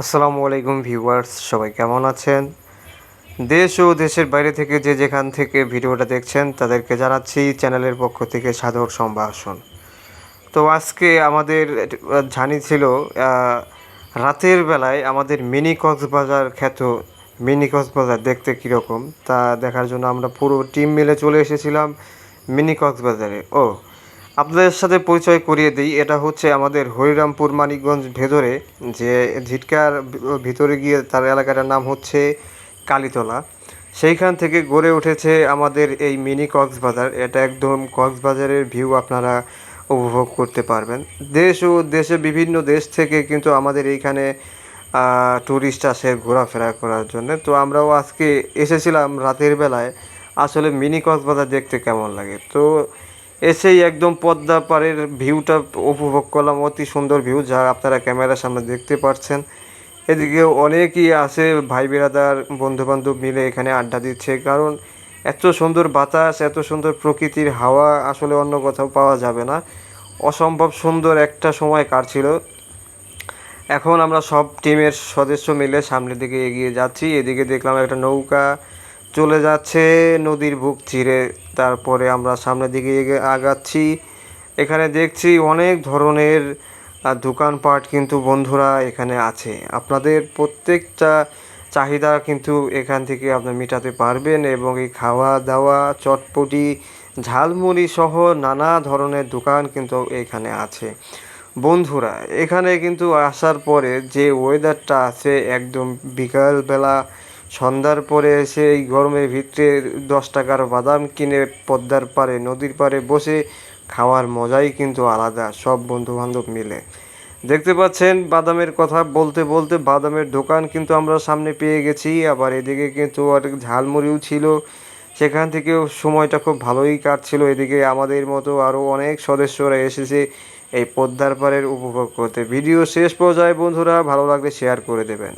আসসালামু আলাইকুম ভিউয়ার্স, সবাই কেমন আছেন? দেশ ও দেশের বাইরে থেকে যে যেখান থেকে ভিডিওটা দেখছেন, তাদেরকে জানাচ্ছি চ্যানেলের পক্ষ থেকে সাদর সম্ভাষণ। তো আজকে আমাদের জানি ছিল রাতের বেলায় আমাদের মিনি কক্সবাজার খ্যাত, মিনি কক্সবাজার দেখতে কীরকম? তা দেখার জন্য আমরা পুরো টিম মিলে চলে এসেছিলাম মিনি কক্সবাজারে। ও আপনাদের সাথে পরিচয় করিয়ে দিই। এটা হচ্ছে আমাদের হরিরামপুর মানিকগঞ্জ ভেতরে, যে ঝিটকার ভিতরে গিয়ে তার এলাকাটার নাম হচ্ছে কালীতলা। সেইখান থেকে গড়ে উঠেছে আমাদের এই মিনি কক্সবাজার। এটা একদম কক্সবাজারের ভিউ আপনারা উপভোগ করতে পারবেন। দেশ ও দেশে বিভিন্ন দেশ থেকে কিন্তু আমাদের এইখানে ট্যুরিস্ট আসে ঘোরাফেরা করার জন্য। তো আমরাও আজকে এসেছিলাম রাতের বেলায়। আসলে মিনি কক্সবাজার দেখতে কেমন লাগে? তো এসেই একদম পদ্মা পাড়ের ভিউটা উপভোগ করলাম। অতি সুন্দর ভিউ যা আপনারা ক্যামেরার সামনে দেখতে পাচ্ছেন। এদিকে অনেকই আছে, ভাই বিরাদার বন্ধু বান্ধব মিলে এখানে আড্ডা দিচ্ছে। কারণ এত সুন্দর বাতাস, এত সুন্দর প্রকৃতির হাওয়া আসলে অন্য কোথাও পাওয়া যাবে না। অসম্ভব সুন্দর একটা সময় কাটছিল। এখন আমরা সব টিমের সদস্য মিলে সামনের দিকে এগিয়ে যাচ্ছি। এদিকে দেখলাম একটা নৌকা চলে যাচ্ছে, নদীর বুক চিরে তারপরে আমরা সামনের দিকে আগাচ্ছি। এখানে দেখছি অনেক ধরনের দোকানপাট কিন্তু বন্ধুরা এখানে আছে। আপনাদের প্রত্যেকটা চাহিদা কিন্তু এখান থেকে আপনি মেটাতে পারবেন এবং এই খাওয়া দাওয়া চটপটি, ঝালমুড়ি সহ নানা ধরনের দোকান কিন্তু এখানে আছে। বন্ধুরা, এখানে কিন্তু আসার পরে যে ওয়েদারটা আছে একদম বিকালবেলা সন্ধ্যার পরে এসে এই গরমের ভিতরে দশ টাকার বাদাম কিনে পদ্মার পারে নদীর পাড়ে বসে খাওয়ার মজাই কিন্তু আলাদা, সব বন্ধু বান্ধব মিলে। দেখতে পাচ্ছেন, বাদামের কথা বলতে বলতে বাদামের দোকান কিন্তু আমরা সামনে পেয়ে গেছি। আবার এদিকে কিন্তু ঝালমুড়িও ছিল। সেখান থেকেও সময়টা খুব ভালোই কাটছিল। এদিকে আমাদের মতো আরও অনেক সদস্যরা এসেছে এই পদ্মার পাড়ের উপভোগ করতে। ভিডিও শেষ পর্যায়ে বন্ধুরা ভালো লাগলে শেয়ার করে দেবেন।